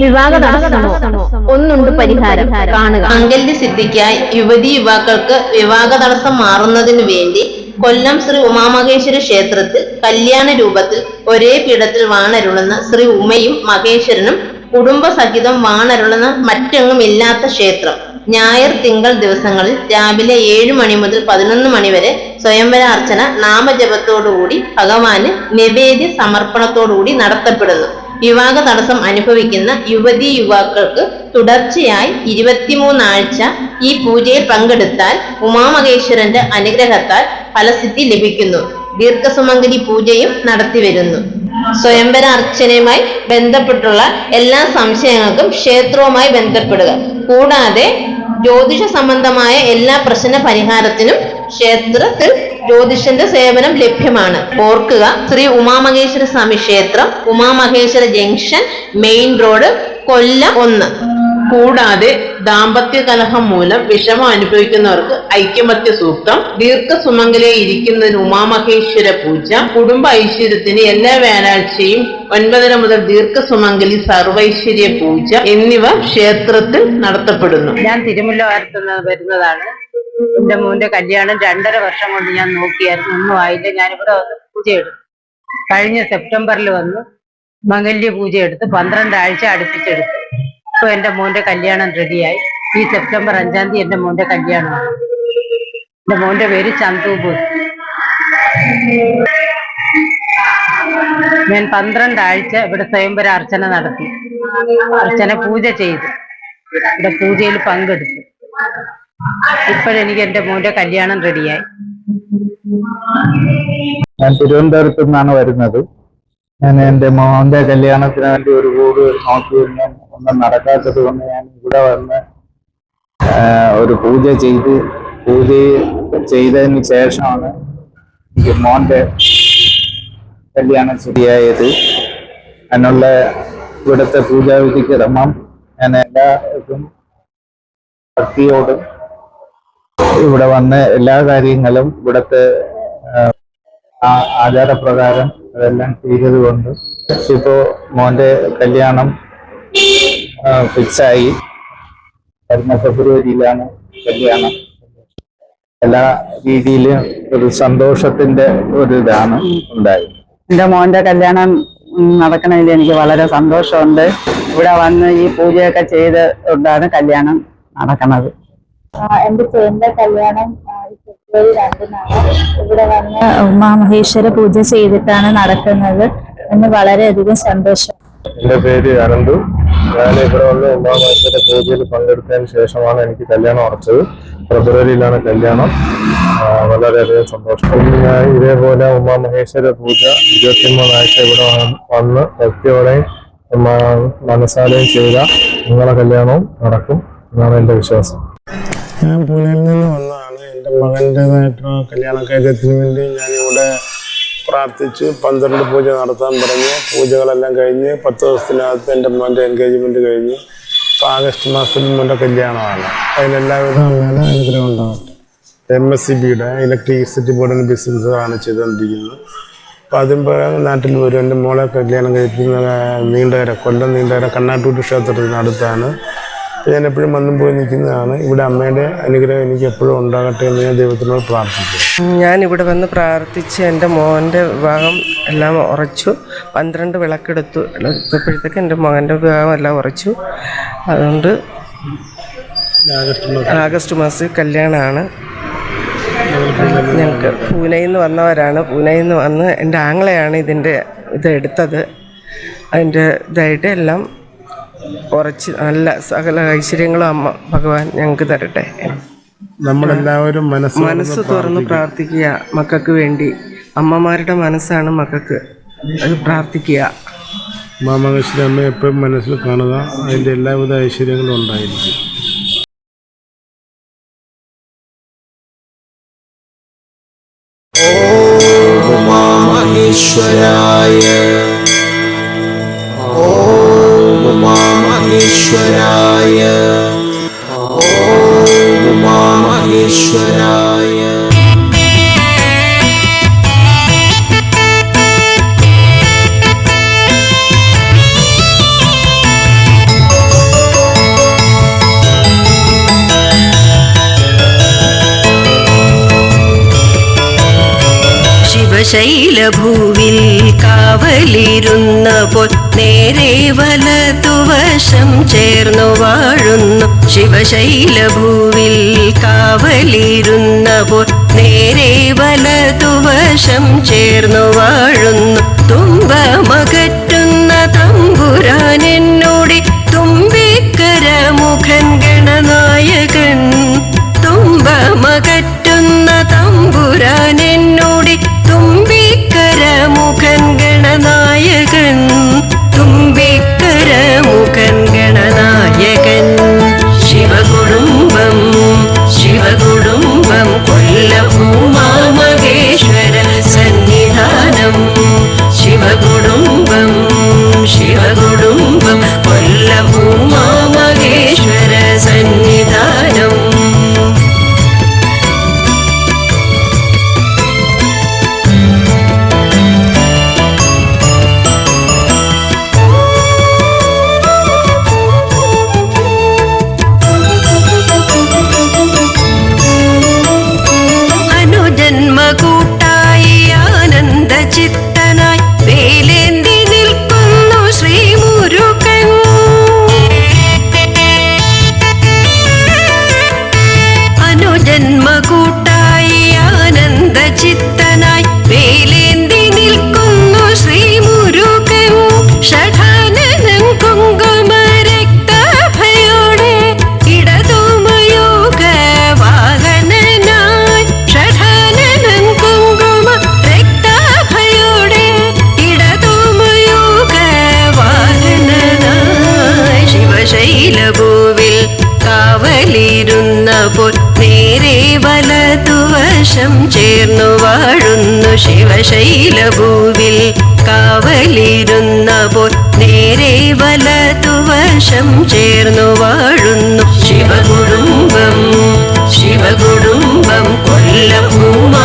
വിവാഹ തടസ്സമോ? ഒന്നുണ്ട് പരിഹാരം. കാണുക. അങ്കലിന്റെ സിദ്ധിക്കായി യുവതി യുവാക്കൾക്ക് വിവാഹ തടസ്സം മാറുന്നതിനു വേണ്ടി കൊല്ലം ശ്രീ ഉമാമഹേശ്വര ക്ഷേത്രത്തിൽ കല്യാണ രൂപത്തിൽ ഒരേ പീഠത്തിൽ വാണരുളുന്ന ശ്രീ ഉമയും മഹേശ്വരനും കുടുംബസഹിതം വാണരുളുന്ന മറ്റെങ്ങും ഇല്ലാത്ത ക്ഷേത്രം. ഞായർ തിങ്കൾ ദിവസങ്ങളിൽ രാവിലെ ഏഴ് മണി മുതൽ പതിനൊന്ന് മണി വരെ സ്വയംവര അർച്ചന നാമജപത്തോടുകൂടി ഭഗവാന് നിവേദ്യ സമർപ്പണത്തോടുകൂടി നടത്തപ്പെടുന്നു. വിവാഹ തടസ്സം അനുഭവിക്കുന്ന യുവതി യുവാക്കൾക്ക് തുടർച്ചയായി ഇരുപത്തിമൂന്നാഴ്ച ഈ പൂജയിൽ പങ്കെടുത്താൽ ഉമാമഹേശ്വരന്റെ അനുഗ്രഹത്താൽ ഫലസിദ്ധി ലഭിക്കുന്നു. ദീർഘസുമംഗലി പൂജയും നടത്തിവരുന്നു സ്വയംവര അർച്ചനയുമായി ബന്ധപ്പെട്ടുള്ള എല്ലാ സംശയങ്ങൾക്കും ക്ഷേത്രവുമായി ബന്ധപ്പെടുക. കൂടാതെ ജ്യോതിഷ സംബന്ധമായ എല്ലാ പ്രശ്ന പരിഹാരത്തിനും ക്ഷേത്രത്തിൽ ജ്യോതിഷന്റെ സേവനം ലഭ്യമാണ്. ഓർക്കുക ശ്രീ ഉമാമഹേശ്വര സ്വാമി ക്ഷേത്രം Umamaheswara junction main road Kollam ഒന്ന്. കൂടാതെ ദാമ്പത്യ കലഹം മൂലം വിഷമം അനുഭവിക്കുന്നവർക്ക് ഐക്യമത്യ സൂക്തം ദീർഘസുമംഗലെ ഇരിക്കുന്നതിന് ഉമാമഹേശ്വര പൂജ കുടുംബ ഐശ്വര്യത്തിന് എല്ലാ വ്യാഴാഴ്ചയും ഒൻപതര മുതൽ ദീർഘസുമംഗലി സർവൈശ്വര്യ പൂജ എന്നിവ ക്ഷേത്രത്തിൽ നടത്തപ്പെടുന്നു. ഞാൻ തിരുമുല്ല വരുന്നതാണ്. എന്റെ മോന്റെ കല്യാണം രണ്ടര വർഷം കൊണ്ട് ഞാൻ നോക്കിയായിരുന്നു. ഒന്നും ആയില്ല. ഞാനിവിടെ വന്ന് പൂജ എടുത്തു കഴിഞ്ഞ സെപ്റ്റംബറിൽ വന്ന് മംഗല്യ പൂജ എടുത്ത് പന്ത്രണ്ട് ആഴ്ച അടുപ്പിച്ചെടുത്തു. ഇപ്പൊ എന്റെ മോന്റെ കല്യാണം റെഡിയായി. ഈ സെപ്റ്റംബർ അഞ്ചാം തീയതി എന്റെ മോന്റെ കല്യാണമാണ്. എന്റെ മോന്റെ പേര് ചന്തു ബോസ്. ഞാൻ പന്ത്രണ്ടാഴ്ച ഇവിടെ സ്വയംവര അർച്ചന നടത്തി. അർച്ചന പൂജ ചെയ്തു. ഇവിടെ പൂജയിൽ പങ്കെടുത്തു. ഇപ്പോഴെനിക്ക് എന്റെ മോന്റെ കല്യാണം റെഡിയായി. ഞാൻ തിരുവനന്തപുരത്ത് നിന്നാണ് വരുന്നത്. ഞാൻ എന്റെ മോന്റെ കല്യാണത്തിന് വേണ്ടി ഒരു കൂട് നോക്കിയിരുന്നു ഒന്നും നടക്കാത്തത് കൊണ്ട് ഞാൻ ഇവിടെ വന്ന് ഒരു പൂജ ചെയ്ത് പൂജ ചെയ്തതിന് ശേഷമാണ് എനിക്ക് മോന്റെ കല്യാണം ശരിയായത്. അതിനുള്ള ഇവിടുത്തെ പൂജാവിധിക്ക് ക്രമം ഞാൻ എല്ലാവർക്കും ഭക്തിയോടും ഇവിടെ വന്ന എല്ലാ കാര്യങ്ങളും ഇവിടുത്തെ ആചാരപ്രകാരം അതെല്ലാം ചെയ്തത് കൊണ്ട് ഇപ്പോ മോന്റെ കല്യാണം ഫിക്സായി. വരുന്ന ഫെബ്രുവരിയിലാണ് കല്യാണം. എല്ലാ രീതിയിലും ഒരു സന്തോഷത്തിന്റെ ഒരു ഇതാണ് ഉണ്ടായി എന്റെ മോന്റെ കല്യാണം നടക്കണതിൽ എനിക്ക് വളരെ സന്തോഷമുണ്ട്. ഇവിടെ വന്ന് ഈ പൂജയൊക്കെ ചെയ്ത് കൊണ്ടാണ് കല്യാണം നടക്കുന്നത് എന്റെ ചേന്റെ കല്യാണം ഫെബ്രുവരി രണ്ടിനാണ്. ഇവിടെ വന്ന് ഉമാമഹേശ്വര പൂജ ചെയ്തിട്ടാണ് നടക്കുന്നത്. എന്ന് വളരെയധികം സന്തോഷം. എന്റെ പേര് അനന്തു. ഞാൻ ഇവിടെ വന്ന് ഉമാമഹേശ്വര പൂജയിൽ പങ്കെടുത്തതിന് ശേഷമാണ് എനിക്ക് കല്യാണം ഉറച്ചത്. ഫെബ്രുവരിയിലാണ് കല്യാണം. വളരെയധികം സന്തോഷം. ഞാൻ ഇതേപോലെ ഉമാമഹേശ്വര പൂജ ഇരുപത്തിമൂന്നാഴ്ച ഇവിടെ വന്ന് ഭക്തിയോടെയും മനസ്സാലയും ചെയ്ത നിങ്ങളെ കല്യാണവും നടക്കും എന്നാണ് എന്റെ വിശ്വാസം. ഞാൻ പൂനെയിൽ നിന്ന് വന്നതാണ്. എന്റെ മകന്റെതായിട്ടുള്ള കല്യാണക്കാര്യത്തിന് വേണ്ടി ഞാനിവിടെ പ്രാർത്ഥിച്ച് പന്ത്രണ്ട് പൂജ നടത്താൻ പറഞ്ഞ് പൂജകളെല്ലാം കഴിഞ്ഞ് പത്ത് ദിവസത്തിനകത്ത് എന്റെ മോന്റെ എൻഗേജ്മെന്റ് കഴിഞ്ഞ് ഇപ്പോൾ ആഗസ്റ്റ് മാസത്തിൽ മോന്റെ കല്യാണമാണ്. അതിലെല്ലാവിധ അനുഗ്രഹം ഉണ്ടാവട്ടെ. എം എസ് സി ബിയുടെ ഇലക്ട്രിസിറ്റി ബോർഡിന്റെ ബിസിനസ്സാണ് ചെയ്തുകൊണ്ടിരിക്കുന്നത്. അപ്പോൾ അതും പ്രകാരം നാട്ടിൽ വരും എന്റെ മോളെ കല്യാണം കഴിപ്പിക്കുന്ന നീണ്ടകര കൊല്ലം നീണ്ടകര കണ്ണാട്ടൂട്ട് ക്ഷേത്രത്തിന് അടുത്താണ്. അപ്പോൾ ഞാൻ എപ്പോഴും വന്നും പോയി നിൽക്കുന്നതാണ്. ഇവിടെ അമ്മയുടെ അനുഗ്രഹം എനിക്ക് എപ്പോഴും ഉണ്ടാകട്ടെ എന്ന് ഞാൻ ദൈവത്തിനോട് പ്രാർത്ഥിക്കുന്നു. ഞാൻ ഇവിടെ വന്ന് പ്രാർത്ഥിച്ച് എന്റെ മോന്റെ വിവാഹം എല്ലാം ഉറച്ചു. പന്ത്രണ്ട് വിളക്കെടുത്തു. എടുത്തപ്പോഴത്തേക്ക് എന്റെ മകന്റെ വിവാഹം എല്ലാം ഉറച്ചു. അതുകൊണ്ട് ആഗസ്റ്റ് മാസം ആഗസ്റ്റ് മാസത്തിൽ കല്യാണമാണ്. ഞങ്ങൾക്ക് പൂനെയിൽ നിന്ന് വന്നവരാണ്. പൂനെയിൽ നിന്ന് വന്ന് എന്റെ ആങ്ങളെയാണ് ഇതിന്റെ ഇത് എടുത്തത്. അതിന്റെ ഇതായിട്ട് എല്ലാം കുറച്ച് നല്ല സകല ഐശ്വര്യങ്ങളും അമ്മ ഭഗവാൻ ഞങ്ങൾക്ക് തരട്ടെ. നമ്മളെല്ലാവരും മനസ്സ് മനസ്സ് തുറന്ന് പ്രാർത്ഥിക്കുക. മക്കൾക്ക് വേണ്ടി അമ്മമാരുടെ മനസ്സാണ് മക്കൾക്ക് അത് പ്രാർത്ഥിക്കുക. മാമകശ്വരി അമ്മ എപ്പോഴും മനസ്സിൽ കാണുക. അതിന്റെ എല്ലാവിധ ഐശ്വര്യങ്ങളും ഉണ്ടായിരിക്കും. ഓ മാമഹേശ്വരായ उमामहेश्वराय ॐ उमामहेश्वराय ശിവശൈലഭൂവിൽ കാവലിരുന്നപ്പോൾ നേരെ വലതുവശം ചേർന്നു വാഴുന്നു. ശിവശൈലഭൂവിൽ കാവലിരുന്നപ്പോൾ നേരെ വലതുവശം ചേർന്നു വാഴുന്നു. തുമ്പമകറ്റുന്ന വലതുവശം ചേർന്നു വാഴുന്നു ശിവശൈലഭൂവിൽ. കാവലിരുന്നപ്പോൾ നേരെ വലതുവശം ചേർന്നു വാഴുന്നു ശിവകുടുംബം ശിവകുടുംബം കൊല്ലഭൂമാ